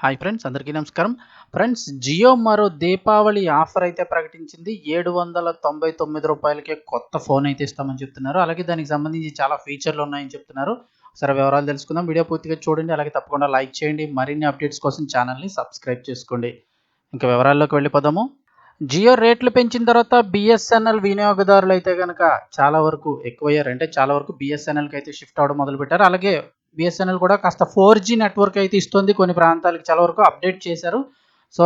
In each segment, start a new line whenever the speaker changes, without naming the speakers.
Hi friends అందరికీ నమస్కారం. Friends Jio మరో దీపావళి ఆఫర్ అయితే ప్రకటించింది. ఏడు వందల తొంభై తొమ్మిది రూపాయలకే కొత్త ఫోన్ అయితే ఇస్తామని చెప్తున్నారు. అలాగే దానికి సంబంధించి చాలా ఫీచర్లు ఉన్నాయని చెప్తున్నారు. సరే వివరాలు తెలుసుకుందాం. వీడియో పూర్తిగా చూడండి అలాగే తప్పకుండా లైక్ చేయండి. మరిన్ని అప్డేట్స్ కోసం ఛానల్ని సబ్స్క్రైబ్ చేసుకోండి. ఇంకా వివరాల్లోకి వెళ్ళిపోదాము. జియో రేట్లు పెంచిన తర్వాత బిఎస్ఎన్ఎల్ వినియోగదారులు అయితే కనుక చాలా వరకు ఎక్కువయ్యారు. అంటే చాలా వరకు బిఎస్ఎన్ఎల్కి అయితే షిఫ్ట్ అవ్వడం మొదలుపెట్టారు. అలాగే బిఎస్ఎన్ఎల్ కూడా కాస్త ఫోర్ జీ నెట్వర్క్ అయితే ఇస్తుంది. కొన్ని ప్రాంతాలకు చాలా వరకు అప్డేట్ చేశారు. సో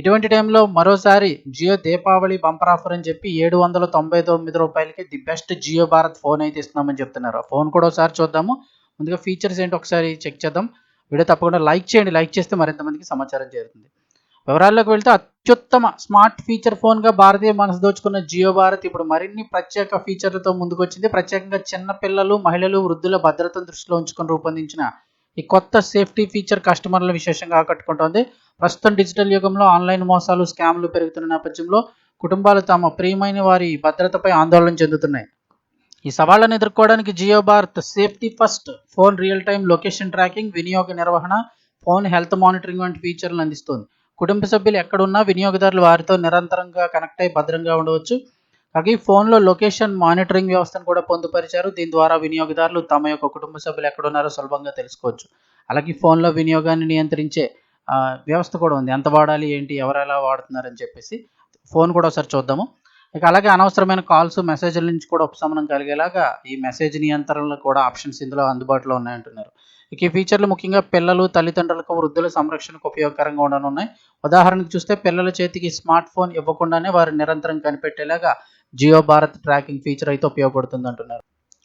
ఇటువంటి టైంలో మరోసారి జియో దీపావళి బంపర్ ఆఫర్ అని చెప్పి ఏడు వందల తొంభై తొమ్మిది రూపాయలకి the best Jio Bharat phone అయితే ఇస్తున్నామని చెప్తున్నారు. ఆ ఫోన్ కూడా ఒకసారి చూద్దాము. ముందుగా ఫీచర్స్ ఏంటి ఒకసారి చెక్ చేద్దాం. వీడియో తప్పకుండా లైక్ చేయండి. లైక్ చేస్తే మరింత మందికి సమాచారం చేరుతుంది. వివరాల్లోకి వెళ్తే అత్యుత్తమ స్మార్ట్ ఫీచర్ ఫోన్గా భారతీయ మనసు దోచుకున్న జియో భారత్ ఇప్పుడు మరిన్ని ప్రత్యేక ఫీచర్లతో ముందుకొచ్చింది. ప్రత్యేకంగా చిన్న పిల్లలు మహిళలు వృద్ధుల భద్రతను దృష్టిలో ఉంచుకొని రూపొందించిన ఈ కొత్త సేఫ్టీ ఫీచర్ కస్టమర్ల విశేషంగా ఆకట్టుకుంటోంది. ప్రస్తుతం డిజిటల్ యుగంలో ఆన్లైన్ మోసాలు స్కామ్లు పెరుగుతున్న నేపథ్యంలో కుటుంబాలు తమ ప్రియమైన వారి భద్రతపై ఆందోళన చెందుతున్నాయి. ఈ సవాళ్ళను ఎదుర్కోవడానికి Jio Bharat safety first phone real time location tracking వినియోగ నిర్వహణ ఫోన్ హెల్త్ మానిటరింగ్ వంటి ఫీచర్లు అందిస్తుంది. కుటుంబ సభ్యులు ఎక్కడున్నా వినియోగదారులు వారితో నిరంతరంగా కనెక్ట్ అయి భద్రంగా ఉండవచ్చు. అలాగే ఫోన్లో లొకేషన్ మానిటరింగ్ వ్యవస్థను కూడా పొందుపరిచారు. దీని ద్వారా వినియోగదారులు తమ యొక్క కుటుంబ సభ్యులు ఎక్కడున్నారో సులభంగా తెలుసుకోవచ్చు. అలాగే ఫోన్లో వినియోగాన్ని నియంత్రించే వ్యవస్థ కూడా ఉంది. ఎంత వాడాలి ఏంటి ఎవరు ఎలా వాడుతున్నారని చెప్పేసి ఫోన్ కూడా ఒకసారి చూద్దాము. ఇక అలాగే అనవసరమైన కాల్స్ మెసేజ్ల నుంచి కూడా ఉపశమనం కలిగేలాగా ఈ మెసేజ్ నియంత్రణలు కూడా ఆప్షన్స్ ఇందులో అందుబాటులో ఉన్నాయంటున్నారు. ఇక ఈ ఫీచర్లు ముఖ్యంగా పిల్లలు తల్లిదండ్రులకు వృద్ధుల సంరక్షణకు ఉపయోగకరంగా ఉండనున్నాయి. ఉదాహరణకు చూస్తే పిల్లల చేతికి స్మార్ట్ ఫోన్ ఇవ్వకుండానే వారు నిరంతరం కనిపెట్టేలాగా జియో భారత్ ట్రాకింగ్ ఫీచర్ అయితే ఉపయోగపడుతుంది అంటున్నారు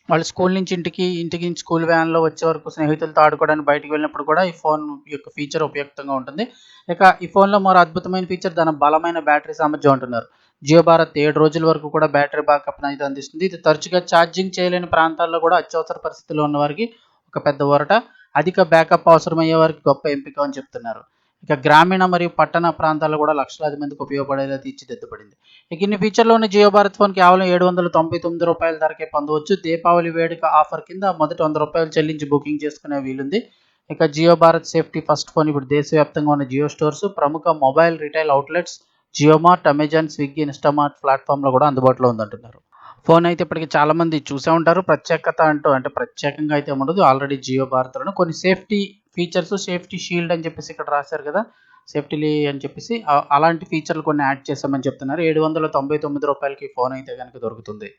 వాళ్ళు స్కూల్ నుంచి ఇంటికి ఇంటికి నుంచి స్కూల్ వ్యాన్లో వచ్చే వరకు స్నేహితులతో ఆడుకోవడానికి బయటికి వెళ్ళినప్పుడు కూడా ఈ ఫోన్ యొక్క ఫీచర్ ఉపయుక్తంగా ఉంటుంది. ఇక ఈ ఫోన్లో మరో అద్భుతమైన ఫీచర్ దాని బలమైన బ్యాటరీ సామర్థ్యం అంటున్నారు. జియో భారత్ ఏడు రోజుల వరకు కూడా బ్యాటరీ బ్యాకప్ అనేది అందిస్తుంది. ఇది తరచుగా ఛార్జింగ్ చేయలేని ప్రాంతాల్లో కూడా అత్యవసర పరిస్థితుల్లో ఉన్న వారికి ఒక పెద్ద ఊరట. అధిక బ్యాకప్ అవసరమయ్యే వారికి గొప్ప ఎంపిక అని చెప్తున్నారు. ఇక గ్రామీణ మరియు పట్టణ ప్రాంతాల్లో కూడా లక్షలాది మందికి ఉపయోగపడేలా తీర్చిదిద్దబడింది. ఇక ఇన్ని ఫీచర్లోని జియో భారత్ ఫోన్ కేవలం ఏడు వందల తొంభై తొమ్మిది రూపాయల ధరకే పొందవచ్చు. దీపావళి వేడుక ఆఫర్ కింద మొదటి వంద రూపాయలు చెల్లించి బుకింగ్ చేసుకునే వీలుంది. ఇక Jio Bharat safety first phone ఇప్పుడు దేశవ్యాప్తంగా ఉన్న జియో స్టోర్స్ ప్రముఖ mobile retail outlets JioMart Amazon Swiggy Instamart ప్లాట్ఫామ్లో కూడా అందుబాటులో ఉందంటున్నారు. ఫోన్ అయితే ఇప్పటికి చాలామంది చూసే ఉంటారు. ప్రత్యేకత అంటూ అంటే ప్రత్యేకంగా అయితే ఉండదు. ఆల్రెడీ జియో భారత్లోనే కొన్ని సేఫ్టీ ఫీచర్స్ సేఫ్టీ షీల్డ్ అని చెప్పేసి ఇక్కడ రాశారు కదా. సేఫ్టీ అని చెప్పేసి అలాంటి ఫీచర్లు కొన్ని యాడ్ చేసామని చెప్తున్నారు. ఏడు వందల తొంభై తొమ్మిది రూపాయలకి ఫోన్ అయితే కనుక దొరుకుతుంది.